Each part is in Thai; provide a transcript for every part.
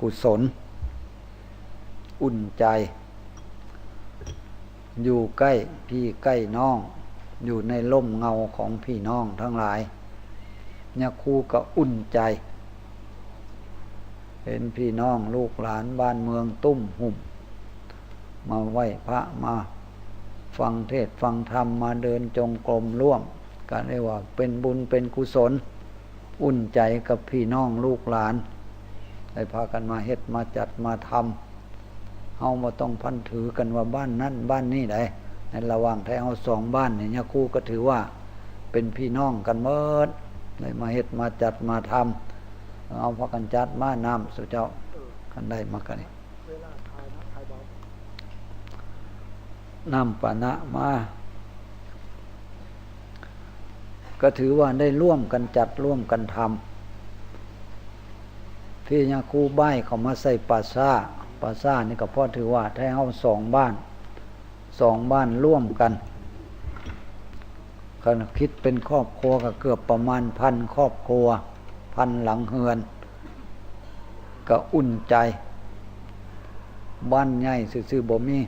กุศล อุ่นใจ อยู่ใกล้พี่ใกล้น้อง อยู่ในร่มเงาของพี่น้องทั้งหลายเนี่ยครูก็อุ่นใจ เห็นพี่น้องลูกหลานบ้านเมืองตุ้มหุ่ม มาไหว้พระมาฟังเทศฟังธรรมมาเดินจงกรมร่วมก็เรียกว่าเป็นบุญเป็นกุศล อุ่นใจกับพี่น้องลูกหลาน ได้พากันมาเฮ็ดมาจัดมาทำเฮามาต้องพันถือกันว่าบ้านนั้นบ้านนี้ได้ในระหว่างแท้เฮาสองบ้านเนี่ยคู่ก็ถือว่าเป็นพี่น้องกันเมิดได้มาเฮ็ดมาจัดมาทำเอาพากันจัดมาน้ำสุเจ้ากันได้มากันนี่นะทายเบาน้ำปานะมา ก็ถือว่าได้ร่วมกันจัดร่วมกันทำ ที่ยาคูใบเขามาใส่ปาซ่าปาซ่านี่ก็พราะถือว่าถ้าเอาสองบ้านสองบ้านร่วมกันขณะคิดเป็นครอบครัวก็เกือบประมาณพันครอบครัว พันหลังเฮือน ก็อุ่นใจ บ้านใหญ่ซื่อๆบ่มี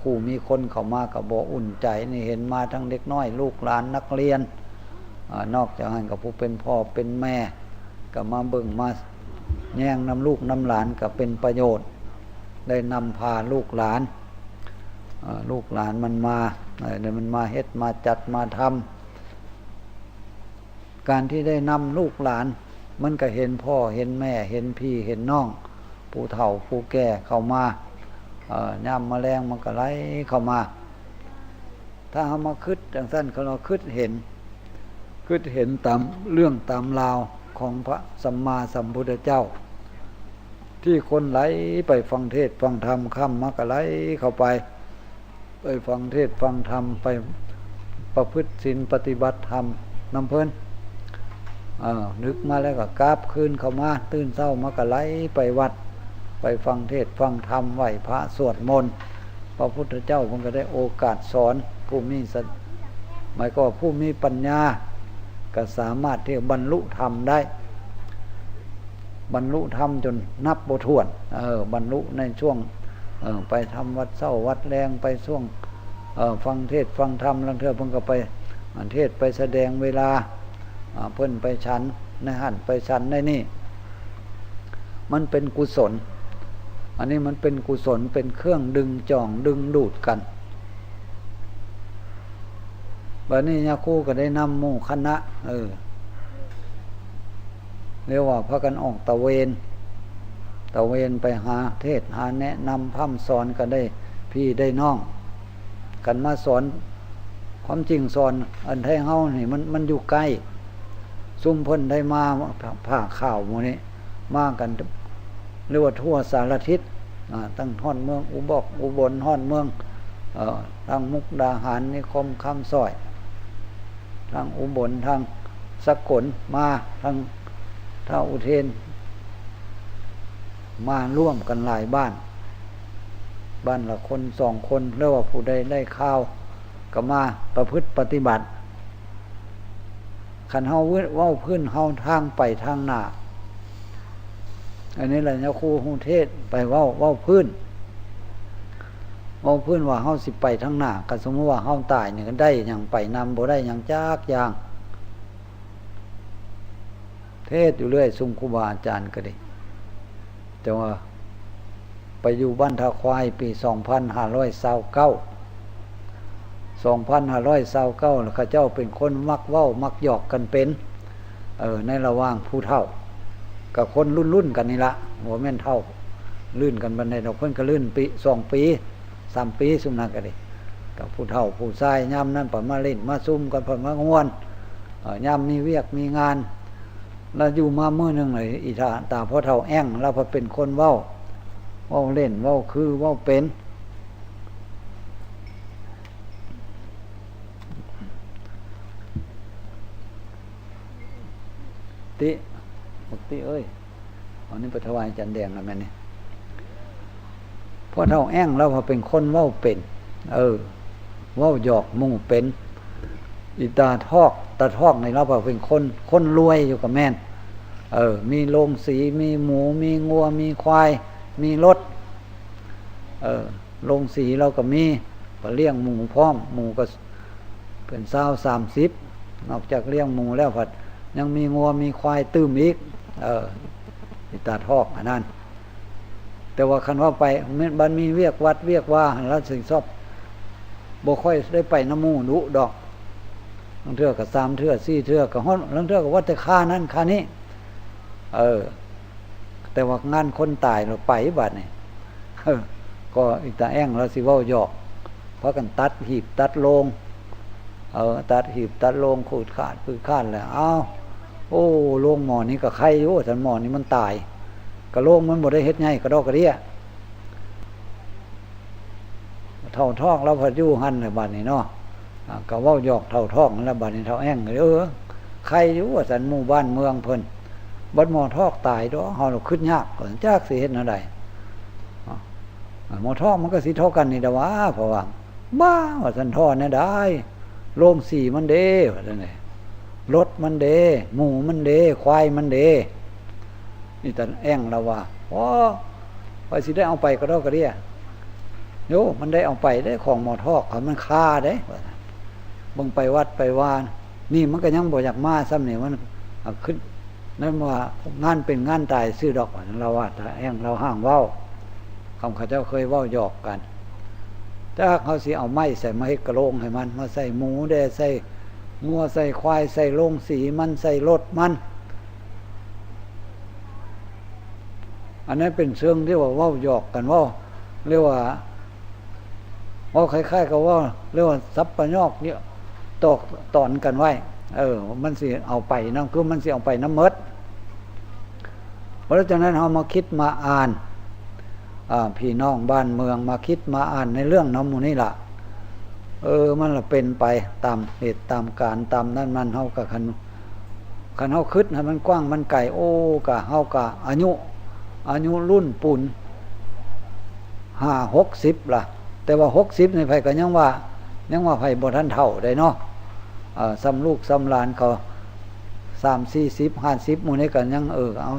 ครูมีคนเข้ามากับบ่อุ่นใจนี่เห็นมาทั้งเด็กน้อย ลูกหลานนักเรียนอนอกจากนั้นกับผู้เป็นพ่อเป็นแม่ ก็มาเบิ่งมา แย่งนำลูกนำหลานก็เป็นประโยชน์ ได้นำพาลูกหลานลูกหลานมันมาเดี๋ยวมันมาเฮ็ดมาจัดมาทำการที่ได้นำลูกหลาน มันก็เห็นพ่อเห็นแม่เห็นพี่เห็นน้อง ผู้เฒ่าผู้แก่เข้ามาเอ่อย่ำแมลงมันก็ไหลเข้ามา ถ้าเอามาคิดดังสั้นเขาเราคิดเห็นคิดเห็นตามเรื่องตามราว ของพระสัมมาสัมพุทธเจ้า ที่คนไหลไปฟังเทศฟังธรรมค่ำมักก็ไหลเข้าไป ไปฟังเทศฟังธรรมไปประพฤติศีลปฏิบัติธรรมนำเพลินนึกมาแล้วก็กราบคืนเข้ามา ตื่นเศร้ามักก็ไลไปวัด ไปฟังเทศฟังธรรมไหวพระสวดมนต์พระพุทธเจ้ามันก็ได้โอกาสสอนผู้มีสติหมายก็ผู้มีปัญญา ก็สามารถที่จะบรรลุธรรมได้ บรรลุธรรมจนนับบ่ถ้วนเออบรรลุในช่วงเออไปทำวัดเศร้าวัดแรงไปช่วงเออฟังเทศฟังธรรมลังเทือเพิ่นก็ไปเทศไปแสดงเวลาเพิ่นไปฉันในหันไปฉันในนี่ มันเป็นกุศล อันนี้มันเป็นกุศลเป็นเครื่องดึงจองดึงดูดกัน บัดนี้ยาคูก็ได้นำหมู่คณะ เออเรียกว่าพากันออกตะเวนตะเวนไปหาเทศหาแนะนำพร่ำสอนกันได้พี่ได้น้อง กันมาสอนความจริงสอน อันไทยเฮานี่มันมันอยู่ใกล้ ซุ่มเพิ่นได้มาผ่าข่าวมูนี้มากันเรียกว่าทั่วสารทิศตั้งห้อนเมืองอุบอกอุบลห้อนเมืองเอ่อทางมุกดาหารนิคมคำซอย ทางอุบลทางสกลมาทางท่าอุเทน มาร่วมกันหลายบ้าน บ้านละคนสองคนเรียกว่าผู้ใดได้ข้าวก็มาประพฤติปฏิบัติขันเฮาเว้เว้าพื้นเฮาทางไปทางหน้าอันนี้แหละเนี่ยครูฮูเทศไปเว้าเว้าพื้น เว้าพื้นว่าเฮาสิไปทางหน้าก็สมมติว่าเฮาตายเนี่ยก็ได้อย่างไปนำบ่ได้อย่างจักอย่าง เทศอยู่เรื่อยซุมครูบาอาจารย์ก็ดีแต่ว่าไปอยู่บ้านทาควายปีสองพันห้าร้อยเศร้าเก้าสองพันห้าร้อยเศร้าเก้าข้าเจ้าเป็นคนมักเว้ามักหยอกกันเป็นเออในระหว่างผู้เฒ่า กับคนรุ่นรุ่นกันนี่ละหัวแม่นเท่า ลื่นกันบันไดดอกเพิ่นก็ลื่นปีสองปี สามปีซุมนักกันดิกับผู้เฒ่าผู้ชายย่ำนั่นปมาเล่นมาซุ่มกันปมาง่วนย่ำมีเวียกมีงาน แล้วอยู่มาเมื่อหนึ่งเลยอีตาตาพ่อเฒ่าแอ่งแล้วพอเป็นคนเว้าเว้าเล่นเว้าคือเว้าเป็นติบอกติเอ้ย เอานี่ไปถวายจันแดงแล้วแม่นี่ พ่อเท่าแอ่งแล้วพอเป็นคนเว้าเป็น เออ เว้าหยอกมู่เป็น อีตาทอกตาทอกในเราพอเป็นคน คนรวยอยู่กับแม่น เออ มีโรงสีมีหมู มีงัว มีควาย มีรถ เออโรงสีเราก็มีก็เลี้ยงหมูพร้อมหมูก็เป็นเศร้าสามสิบนอกจากเลี้ยงหมูแล้วผัดยังมีงัวมีควายตื้มอีก เอออิตาทอกอันนั้น แต่ว่าคันว่าไปมันบันมีเวียกวัดเวียกว่าแล้วสิ่งชอบบ่ค่อยได้ไปน้ำมูดุดอกลังเทือกับสามเทือสี่เทือกับห้อนลังเทือกับวัดแต่ค่านั้นค่านี้ เออ แต่ว่างานคนตายเราไปบัดนี่ก็อีกตาแอ่งเราสิว่าหยอกเพราะกันตัดหีบตัดโลง เออ ตัดหีบตัดโลงขูดขาดพือขาดแล้วอ้าวโอ้โลงหมอนี้ก็ไข่อยู่แต่หมอนี้มันตาย กระโลงมันบ่ได้เฮ็ดไงกระดอกกระเดียเท่าท้องเราพัดอยู่หันในบ้านนี้เนาะอ่าก็เว้าหยอกเท่าท้องแล้วบ้านนี้เท่าแอ่งเลยเออใครอยู่ว่าสันหมู่บ้านเมืองเพิ่นบัดหมอทอกตายดอกเฮาเราขึ้นยากก่อนจากสิเฮ็ดแนวใดหมอทอกมันก็สิเท่ากันนี่ดะวะเพราะว่าบ้าว่าสันทอเนี่ยได้โรงสีมันเด้ว่าซั่นนี่รถมันเด้หมูมันเด้ควายมันเด้ นี่แตาแอ่งเราว่าอ๋อไปสิได้เอาไปก็ดอกกระเดียโยมันได้เอาไปได้ของหมอทอกเขามันค่าได้าเนเบิ่งไปวัดไปวาน นี่มันก็ยังบ่อยากมาซ้ำเนี่มันขึ้นนั่นว่างานเป็นงานตายซื้อดอกว่าเราว่าแตาแอ่งเราห้างเว้าคำเขาเจ้าเคยเว้าหยอกกัน ถ้าเขาสิเอาไม้ใส่มาให้กระโลงให้มัน มาใส่หมูแดใส่งัวใส่ควายใส่โลงสีมันใส่รถมัน อันนั้นเป็นเชิงที่ว่าว่าหยอกกันว่าเรียกว่าว่าคล้ายๆกับว่าเรียกว่าซับปะยอกเนี่ยตอกตอนกันไว้ เออ มันสิเอาไปน้ำคือมันสิเอาไปน้ำมดเพราะฉะนั้นเรามาคิดมาอ่านพี่น้องบ้านเมืองมาคิดมาอ่านในเรื่องน้ำมูนี่ละเออ มันละเป็นไปตามเหตุตามการตามนั้นมันเฮากะคันคันเฮาคิดให้มันกว้างมันไก่โอ้กะเฮากะอายุ อายุรุ่นปุ่นห้าหกสิบล่ะแต่ว่าหกสิบในไผก็ยังว่า ยังว่าไผบ่ทันเท่าได้เนาะอ่าซ้ำลูกซ้ำหลานเขาสามสี่สิบห้าสิบมูนี่กันยังเออเอา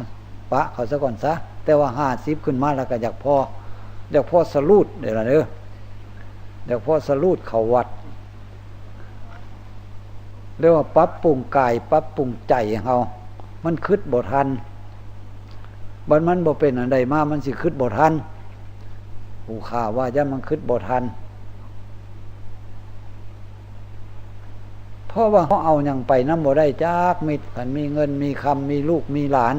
ปะเขาซะก่อนซะ แต่ว่าห้าสิบขึ้นมาแล้วก็อยากพออยากพอสลูดเดี๋ยวละเด้ออยากพอสลูดเขาวัดเรียกว่าปรับปรุงกายปรับปรุงใจเฮามันคืดบทัน บันมันบ่เป็นอันใดมามันสิคืดบ่ทันผูข่าว่าย่ามันคืดบ่ทันเพราะว่าเขาเอาอย่างไปน้ำบ่ได้จากมิตรกันมีเงินมีคำมีลูกมีหลาน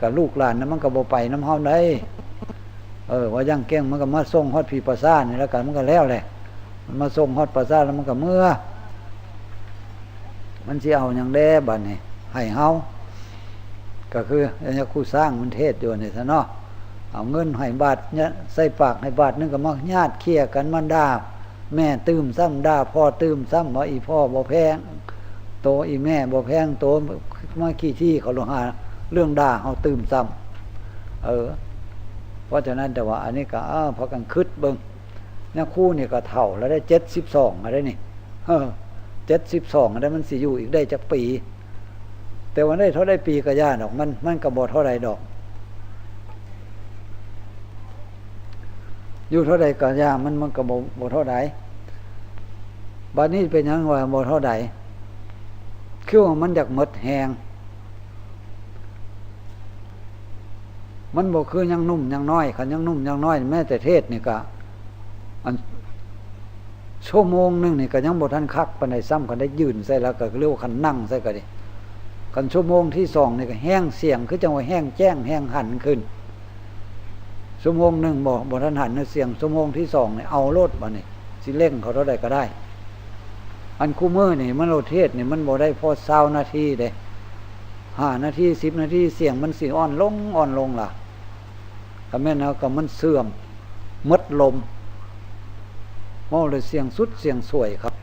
กับลูกหลานนั้นมันก็บ่ไปน้ำเฮาได้เออว่ายังเก้งมันก็มาส่งฮอดพีประสาทนี่แล้วกันมันก็แล้วแหละมันมาส่งฮอดประสาทแล้วมันก็เมื่อ มันสิเอาอย่างแด้บัดนี่ให้เฮา ก็คืออันนี้ครูสร้างมันเทศอยู่นี่ซะเนาะเอาเงินให้บาทเนี่ยใส่ปากให้บาทนึงก็มาญาติเคลียกันมันด่าแม่ตื้มซ้ำด่าพ่อตื้มซ้ำว่าอีพ่อบ่แพงโตอีแม่บ่แพงโตมาขี้ที่เขาลงหาเรื่องด่าเขาตื่มซ้ำเออ เพราะฉะนั้นแต่ว่า อันนี้ก็อ้าพอกันคืดเบิงเนี่ยคู่นี่ก็เท่าแล้วได้เจ็ดสิบสองอะไรนี่เออเจ็ดสิบสองอะไรมันสิอยู่อีกได้จักปี แต่ว่าได้เท่าได้ปีก็ย่าดอกมันมันก็บ่เท่าไรดอก อยู่เท่าใดก็ย่ามันมันก็บ่บ่เท่าใดบัดนี้เป็นยังว่าบ่เท่าใดคือว่ามันอยากหมดแหงมันบอกคือยังนุ่มยังน้อยขันยังนุ่มยังน้อย แม้แต่เทศนี่ก็อันชั่วโมงหนึงนี่ก็ยังบทท่านคักปานใดซ้ำกันได้ยืนใส่แล้วก็เรียกว่าขันนั่งใส่ก็ดิ ขันชั่วโมงที่สองนี่ก็แห้งเสียงคือจังว่าแห้งแจ้งแห้งหันขึ้นชั่วโมงหนึ่งบอกบทท่านหันเสียงชั่วโมงที่สองนี่เอาโลดมาเนี่ยสิเล่งเขาเท่าใดก็ได้ อันคู่มือนี่มันโรเทศนี่มันบ่ได้พอเศร้านาทีเด้ห้านาทีสิบนาทีเสียงมันสีอ่อนลงอ่อนลงล่ะก็แม่นเอาก็มันเสื่อมมดลมมอเลยเสียงสุดเสียงสวยครับ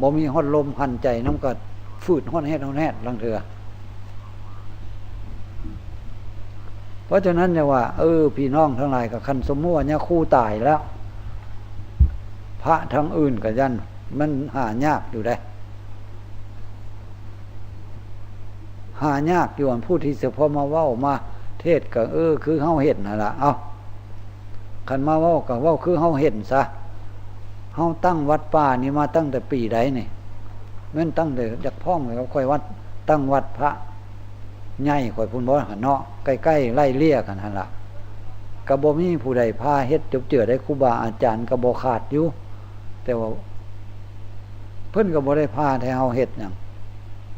บ่มีฮอดลมหันใจน้ำกัด ฝืดฮอดแฮดฮอดแฮดลังเถือเพราะฉะนั้นเนี่ยว่า เออ พี่น้องทั้งหลายกับคันสมมัวเนี่ยคู่ตายแล้ว พระทั้งอื่นกับยัน มันหายากอยู่ได้หายากอยู่อันผู้ที่เฉพาะมาเว้ามา เทศก็เออ คือเฮาเห็นนั่นละเอาคันมาเว้าก็เว้าคือเฮาเห็นซะเฮาตั้งวัดป่านี่มาตั้งแต่ปีใดนี่ เม่นตั้งแต่จากพ่องเลยครับค่อยวัดตั้งวัดพระใหญ่ค่อยพุ่นบ่หันเนาะใกล้ๆไล่เลี่ยกันหั่นละกระโบมีผู้ใดพาเฮ็ดจบเจือได้ครูบาอาจารย์กระโบขาดอยู่แต่ว่า เพื่อนกระโบได้พาแถวเฮาเฮ็ดอย่าง